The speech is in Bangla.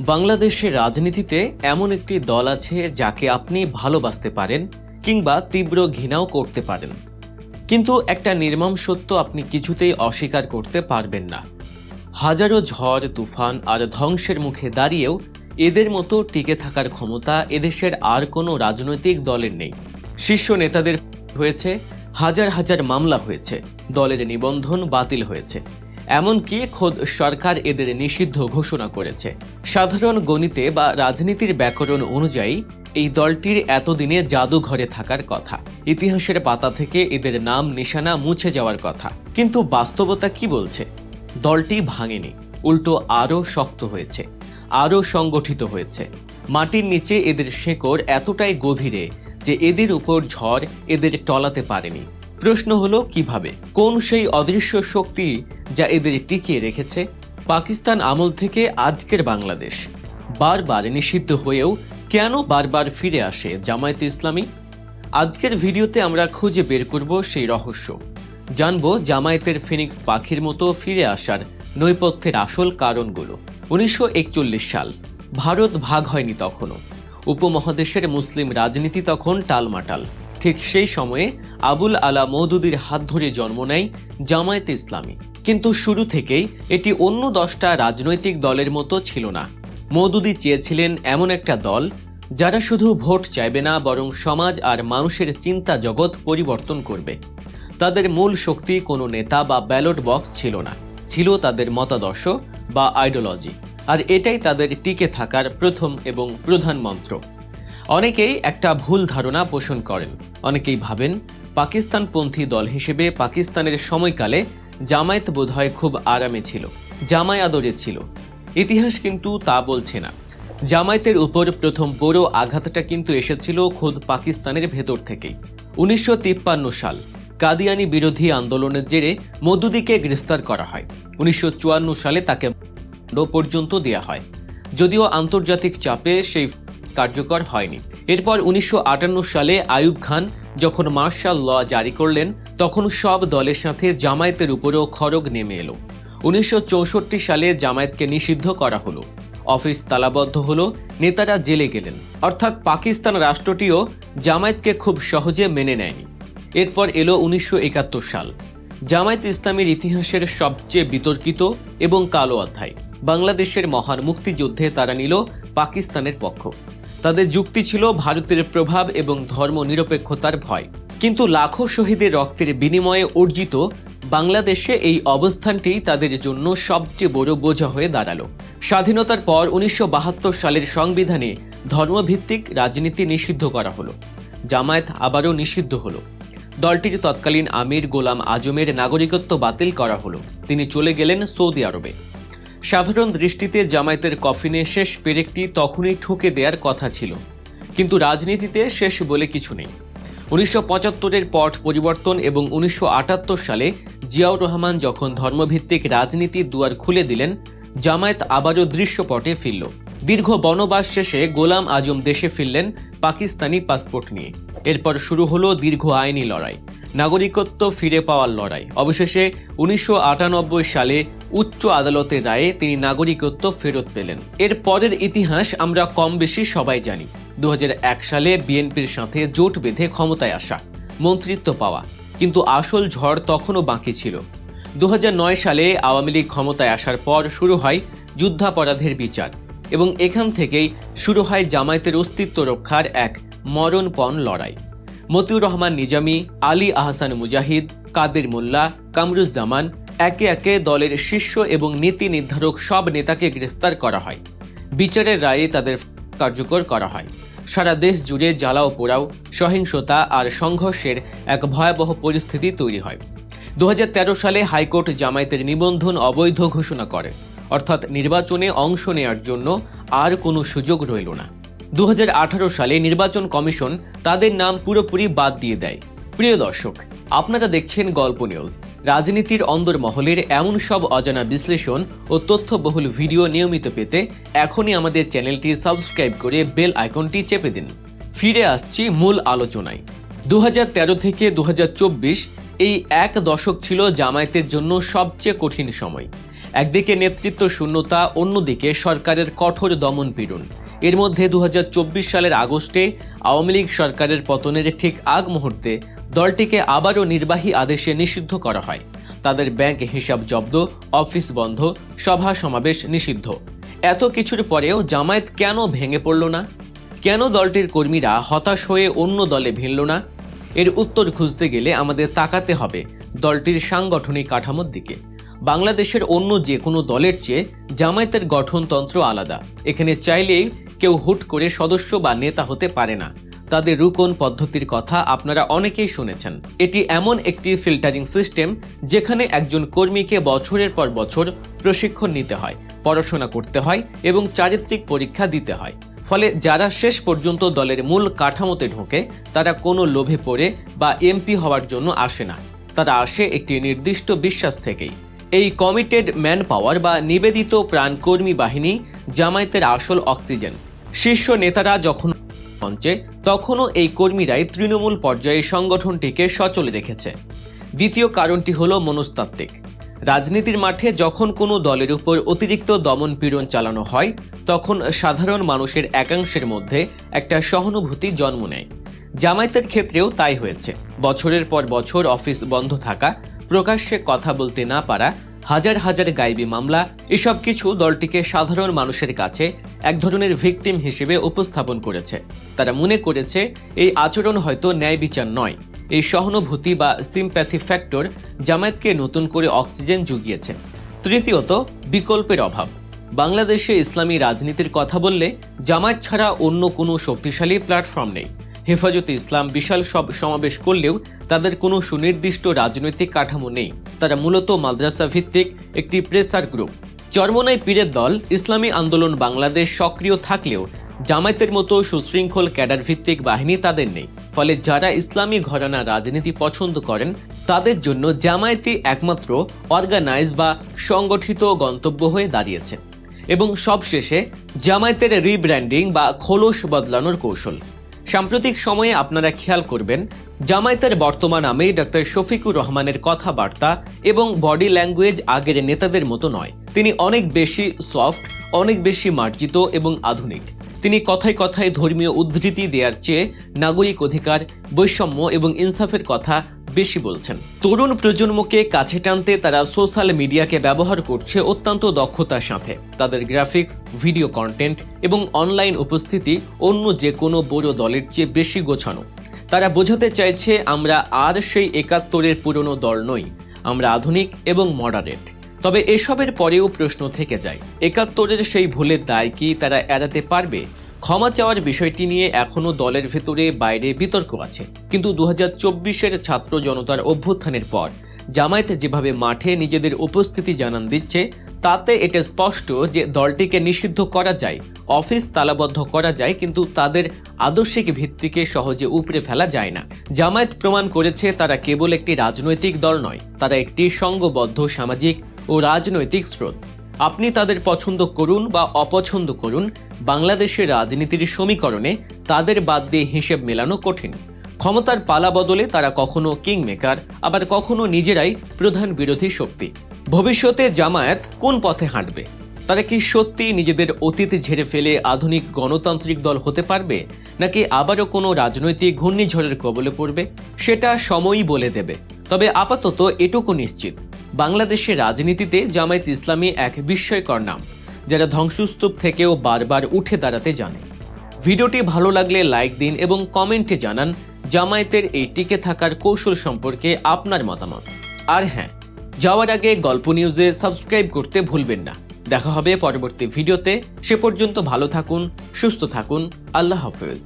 বাংলাদেশের রাজনীতিতে এমন একটি দল আছে যাকে আপনি ভালোবাসতে পারেন কিংবা তীব্র ঘৃণাও করতে পারেন। কিন্তু একটা নির্মম সত্য আপনি কিছুতেই অস্বীকার করতে পারবেন না। হাজারো ঝড়, তুফান আর ধ্বংসের মুখে দাঁড়িয়েও এদের মতো টিকে থাকার ক্ষমতা এদেশের আর কোনো রাজনৈতিক দলের নেই। শীর্ষ নেতাদের হয়েছে, হাজার হাজার মামলা হয়েছে, দলের নিবন্ধন বাতিল হয়েছে। এমনকি খোদ সরকার এদের নিষিদ্ধ ঘোষণা করেছে। সাধারণ গণিতে বা রাজনীতির ব্যাকরণ অনুযায়ী, এই দলটির এতদিনে জাদুঘরে থাকার কথা। ইতিহাসের পাতা থেকে এদের নাম নিশানা মুছে যাওয়ার কথা। কিন্তু বাস্তবতা কি বলছে? দলটি ভাঙেনি, উল্টো আরও শক্ত হয়েছে, আরও সংগঠিত হয়েছে। মাটির নিচে এদের শেকড় এতটাই গভীরে যে এদের উপর ঝড় এদের টলাতে পারেনি। প্রশ্ন হলো, কীভাবে? কোন সেই অদৃশ্য শক্তি যা এদের টিকিয়ে রেখেছে? পাকিস্তান আমল থেকে আজকের বাংলাদেশ। বারবার নিষিদ্ধ হয়েও কেন বারবার ফিরে আসে জামায়াতে ইসলামী? আজকের ভিডিওতে আমরা খুঁজে বের করব সেই রহস্য। জানব জামায়াতের ফিনিক্স পাখির মতো ফিরে আসার নৈপথ্যের আসল কারণগুলো। উনিশশো একচল্লিশ সাল। ভারত ভাগ হয়নি তখনও। উপমহাদেশের মুসলিম রাজনীতি তখন টালমাটাল। ঠিক সেই সময়ে আবুল আলা মৌদুদির হাত ধরে জন্ম নেয় জামায়াতে ইসলামী। কিন্তু শুরু থেকেই এটি অন্য দশটা রাজনৈতিক দলের মতো ছিল না। মৌদুদি চেয়েছিলেন এমন একটা দল যারা শুধু ভোট চাইবে না, বরং সমাজ আর মানুষের চিন্তা জগৎ পরিবর্তন করবে। তাদের মূল শক্তি কোনো নেতা বা ব্যালট বক্স ছিল না। ছিল তাদের মতাদর্শ বা আইডিওলজি। আর এটাই তাদের টিকে থাকার প্রথম এবং প্রধান মন্ত্র। অনেকেই একটা ভুল ধারণা পোষণ করেন। অনেকেই ভাবেন, পাকিস্তানপন্থী দল হিসেবে পাকিস্তানের সময়কালে জামায়াত বোধহয় খুব আরামে ছিল জামায় আদরে ছিল। ইতিহাস কিন্তু তা বলছে না। জামায়াতের উপর প্রথম বড় আঘাতটা কিন্তু এসেছিল খোদ পাকিস্তানের ভেতর থেকেই। উনিশশো তিপ্পান্ন সাল, কাদিয়ানি বিরোধী আন্দোলনের জেরে মদুদিকে গ্রেফতার করা হয়। উনিশশো চুয়ান্ন সালে তাকে পর্যন্ত দেয়া হয়। যদিও আন্তর্জাতিক চাপে সেই কার্যকর হয়নি। এরপর উনিশশো আটান্ন সালে আয়ুব খান যখন মার্শাল ল জারি করলেন, তখন সব দলের সাথে জামায়াতের উপরেও খড়গ নেমে এলো। উনিশশো চৌষট্টি সালে জামায়াতকে নিষিদ্ধ করা হলো। অফিস তালাবদ্ধ হলো, নেতারা জেলে গেলেন। অর্থাৎ পাকিস্তান রাষ্ট্রটিও জামায়াতকে খুব সহজে মেনে নেয়নি। এরপর এলো উনিশশো একাত্তর সাল। জামায়াত ইসলামের ইতিহাসের সবচেয়ে বিতর্কিত এবং কালো অধ্যায়। বাংলাদেশের মহান মুক্তিযুদ্ধে তারা নিল পাকিস্তানের পক্ষ। তাদের যুক্তি ছিল ভারতের প্রভাব এবং ধর্ম নিরপেক্ষতার ভয়। কিন্তু লাখো শহীদের রক্তের বিনিময়ে অর্জিত বাংলাদেশে এই অবস্থানটি তাদের জন্য সবচেয়ে বড় বোঝা হয়ে দাঁড়াল। স্বাধীনতার পর উনিশশো বাহাত্তর সালের সংবিধানে ধর্মভিত্তিক রাজনীতি নিষিদ্ধ করা হলো। জামায়াত আবারও নিষিদ্ধ হলো। দলটির তৎকালীন আমির গোলাম আজমের নাগরিকত্ব বাতিল করা হলো। তিনি চলে গেলেন সৌদি আরবে। সাধারণ দৃষ্টিতে জামায়াতের কফিনে শেষ পেরেকটি তখনই ঠুকে দেওয়ার কথা ছিল। কিন্তু রাজনীতিতে শেষ বলে কিছু নেই। উনিশশো পঁচাত্তরের পট পরিবর্তন এবং উনিশশো আটাত্তর সালে জিয়াউর রহমান যখন ধর্মভিত্তিক রাজনীতির দুয়ার খুলে দিলেন, জামায়াত আবারও দৃশ্যপটে ফিরল। দীর্ঘ বনবাস শেষে গোলাম আজম দেশে ফিরলেন পাকিস্তানি পাসপোর্ট নিয়ে। এরপর শুরু হলো দীর্ঘ আইনি লড়াই, নাগরিকত্ব ফিরে পাওয়ার লড়াই। অবশেষে উনিশশো আটানব্বই সালে উচ্চ আদালতের রায়ে তিনি নাগরিকত্ব ফেরত পেলেন। এর পরের ইতিহাস আমরা কম বেশি সবাই জানি। দু হাজার এক সালে বিএনপির সাথে জোট বেঁধে ক্ষমতায় আসা, মন্ত্রিত্ব পাওয়া, কিন্তু আসল ঝড় তখনও বাকি ছিল। দু হাজার নয় সালে আওয়ামী লীগ ক্ষমতায় আসার পর শুরু হয় যুদ্ধাপরাধের বিচার এবং এখান থেকেই শুরু হয় জামায়াতের অস্তিত্ব রক্ষার এক মরণপণ লড়াই। মতিউর রহমান নিজামী, আলী আহসান মুজাহিদ, কাদের মোল্লা, কামরুজ্জামান একে একে দলের শীর্ষ এবং নীতি নির্ধারক সব নেতাকে গ্রেফতার করা হয়। বিচারের রায়ে তাদের কার্যকর করা হয়। সারা দেশ জুড়ে জ্বালাও পোড়াও, সহিংসতা আর সংঘর্ষের এক ভয়াবহ পরিস্থিতি তৈরি হয়। দু হাজার তেরো সালে হাইকোর্ট জামায়াতের নিবন্ধন অবৈধ ঘোষণা করে। অর্থাৎ নির্বাচনে অংশ নেয়ার জন্য আর কোনো সুযোগ রইল না। দু হাজার আঠারো সালে নির্বাচন কমিশন তাদের নাম পুরোপুরি বাদ দিয়ে দেয়। প্রিয় দর্শক, আপনারা দেখছেন গল্প নিউজ। রাজনীতির অন্দরমহলের এমন সব অজানা বিশ্লেষণ ও তথ্যবহুল ভিডিও নিয়মিত পেতে এখনই আমাদের চ্যানেলটি সাবস্ক্রাইব করে বেল আইকনটি চেপে দিন। ফিরে আসছি মূল আলোচনায়। দু হাজার তেরো থেকে দু হাজার চব্বিশ এই এক দশক ছিল জামায়াতের জন্য সবচেয়ে কঠিন সময়। একদিকে নেতৃত্ব শূন্যতা অন্যদিকে সরকারের কঠোর দমন পীড়ন। এর মধ্যে দু হাজার চব্বিশ সালের আগস্টে আওয়ামী লীগ সরকারের পতনের ঠিক আগ মুহূর্তে দলটিকে আবারও নির্বাহী আদেশে নিষিদ্ধ করা হয়। তাদের ব্যাংক হিসাব জব্দ, অফিস বন্ধ, সভা সমাবেশ নিষিদ্ধ। এত কিছুর পরেও জামায়াত কেন ভেঙে পড়ল না? কেন দলটির কর্মীরা হতাশ হয়ে অন্য দলে ভিড়ল না? এর উত্তর খুঁজতে গেলে আমাদের তাকাতে হবে দলটির সাংগঠনিক কাঠামোর দিকে। বাংলাদেশের অন্য যে কোনো দলের চেয়ে জামায়াতের গঠনতন্ত্র আলাদা। এখানে চাইলেই কেউ হুট করে সদস্য বা নেতা হতে পারে না। তাদের রুকন পদ্ধতির কথা আপনারা অনেকেই শুনেছেন। এটি এমন একটি ফিল্টারিং সিস্টেম যেখানে একজন কর্মীকে বছরের পর বছর প্রশিক্ষণ নিতে হয়, পড়াশোনা করতে হয় এবং চারিত্রিক পরীক্ষা দিতে হয়। ফলে যারা শেষ পর্যন্ত দলের মূল কাঠামোতে ঢোকে, তারা কোনো লোভে পড়ে বা এমপি হওয়ার জন্য আসে না। তারা আসে একটি নির্দিষ্ট বিশ্বাস থেকেই। এই কমিটেড ম্যান পাওয়ার বা নিবেদিত প্রাণকর্মী বাহিনী জামায়াতের আসল অক্সিজেন। শীর্ষ নেতারা যখন মঞ্চে, তখনও এই কর্মীরাই তৃণমূল পর্যায়ে সংগঠনটিকে সচল রেখেছে। দ্বিতীয় কারণটি হলো মনস্তাত্ত্বিক। রাজনীতির মাঠে যখন কোনো দলের উপর অতিরিক্ত দমন পীড়ন চালানো হয়, তখন সাধারণ মানুষের একাংশের মধ্যে একটা সহানুভূতি জন্ম নেয়। জামায়াতের ক্ষেত্রেও তাই হয়েছে। বছরের পর বছর অফিস বন্ধ থাকা, প্রকাশ্যে কথা বলতে না পারা, হাজার হাজার গাইবি মামলা, এসব কিছু দলটিকে সাধারণ মানুষের কাছে এক ধরনের ভিকটিম হিসেবে উপস্থাপন করেছে। তারা মনে করেছে, এই আচরণ হয়তো ন্যায় বিচার নয়। এই সহানুভূতি বা সিম্প্যাথি ফ্যাক্টর জামায়াতকে নতুন করে অক্সিজেন জুগিয়েছে। তৃতীয়ত, বিকল্পের অভাব। বাংলাদেশে ইসলামী রাজনীতির কথা বললে জামায়াত ছাড়া অন্য কোনো শক্তিশালী প্ল্যাটফর্ম নেই। হেফাজতে ইসলাম বিশাল সব সমাবেশ করলেও তাদের কোনো সুনির্দিষ্ট রাজনৈতিক কাঠামো নেই। তারা মূলত মাদ্রাসা ভিত্তিক একটি প্রেসার গ্রুপ চরমনাই পীরের দল ইসলামী আন্দোলন বাংলাদেশ সক্রিয় থাকলেও জামায়াতের মতো সুশৃঙ্খল ক্যাডার ভিত্তিক বাহিনী তাদের নেই। ফলে যারা ইসলামী ঘরানা রাজনীতি পছন্দ করেন, তাদের জন্য জামায়াতি একমাত্র অর্গানাইজ বা সংগঠিত গন্তব্য হয়ে দাঁড়িয়েছে। এবং সবশেষে জামায়াতের রিব্র্যান্ডিং বা খোলস বদলানোর কৌশল। সাম্প্রতিক সময়ে আপনারা খেয়াল করবেন, জামায়াতের বর্তমান আমির ডক্টর শফিকুর রহমানের কথাবার্তা এবং বডি ল্যাঙ্গুয়েজ আগের নেতাদের মতো নয়। তিনি অনেক বেশি সফট, অনেক বেশি মার্জিত এবং আধুনিক। তিনি কথায় কথায় ধর্মীয় উদ্ধৃতি দেওয়ার চেয়ে নাগরিক অধিকার, বৈষম্য এবং ইনসাফের কথা বেশি বলছেন। তরুণ প্রজন্মকে কাছে টানতে তারা সোশ্যাল মিডিয়াকে ব্যবহার করছে অত্যন্ত দক্ষতার সাথে। তাদের গ্রাফিক্স, ভিডিও কন্টেন্ট এবং অনলাইন উপস্থিতি অন্য যে কোনো বড় দলের চেয়ে বেশি গোছানো। তারা বোঝাতে চাইছে, আমরা আর সেই একাত্তরের পুরনো দল নই। আমরা আধুনিক এবং মডারেট। তবে এসবের পরেও প্রশ্ন থেকে যায়। একাত্তরের সেই ভুলের দায় কি তারা এড়াতে পারবে? ক্ষমা চাওয়ার বিষয়টি নিয়ে এখনও দলের ভেতরে বাইরে বিতর্ক আছে। কিন্তু দু হাজার ছাত্র জনতার অভ্যুত্থানের পর, জামায়াতে যেভাবে মাঠে নিজেদের উপস্থিতি জানান দিচ্ছে, তাতে এটা স্পষ্ট যে দলটিকে নিষিদ্ধ করা যায়, অফিস তালাবদ্ধ করা যায়, কিন্তু তাদের আদর্শিক ভিত্তিকে সহজে উপড়ে ফেলা যায় না। জামায়াত প্রমাণ করেছে, তারা কেবল একটি রাজনৈতিক দল নয়, তারা একটি সংঘবদ্ধ সামাজিক ও রাজনৈতিক স্রোত। আপনি তাদের পছন্দ করুন বা অপছন্দ করুন, বাংলাদেশের রাজনীতির সমীকরণে তাদের বাদ দিয়ে হিসেব মেলানো কঠিন। ক্ষমতার পালা বদলে তারা কখনো কিং মেকার আবার কখনো নিজেরাই প্রধান বিরোধী শক্তি। ভবিষ্যতে জামায়াত কোন পথে হাঁটবে? তারা কি সত্যি নিজেদের অতীত ঝেড়ে ফেলে আধুনিক গণতান্ত্রিক দল হতে পারবে? নাকি আবারও কোনো রাজনৈতিক ঘূর্ণিঝড়ের কবলে পড়বে? সেটা সময়ই বলে দেবে। তবে আপাতত এটুকু নিশ্চিত। বাংলাদেশের রাজনীতিতে জামায়াত ইসলামী এক বিস্ময়কর নাম, যারা ধ্বংসস্তূপ থেকেও বারবার উঠে দাঁড়াতে জানে। ভিডিওটি ভালো লাগলে লাইক দিন এবং কমেন্টে জানান, জামায়াতের এই টিকে থাকার কৌশল সম্পর্কে আপনার মতামত। আর হ্যাঁ যাওয়ার আগে গল্প নিউজে সাবস্ক্রাইব করতে ভুলবেন না। দেখা হবে পরবর্তী ভিডিওতে। সে পর্যন্ত ভালো থাকুন, সুস্থ থাকুন, আল্লাহ হাফেজ।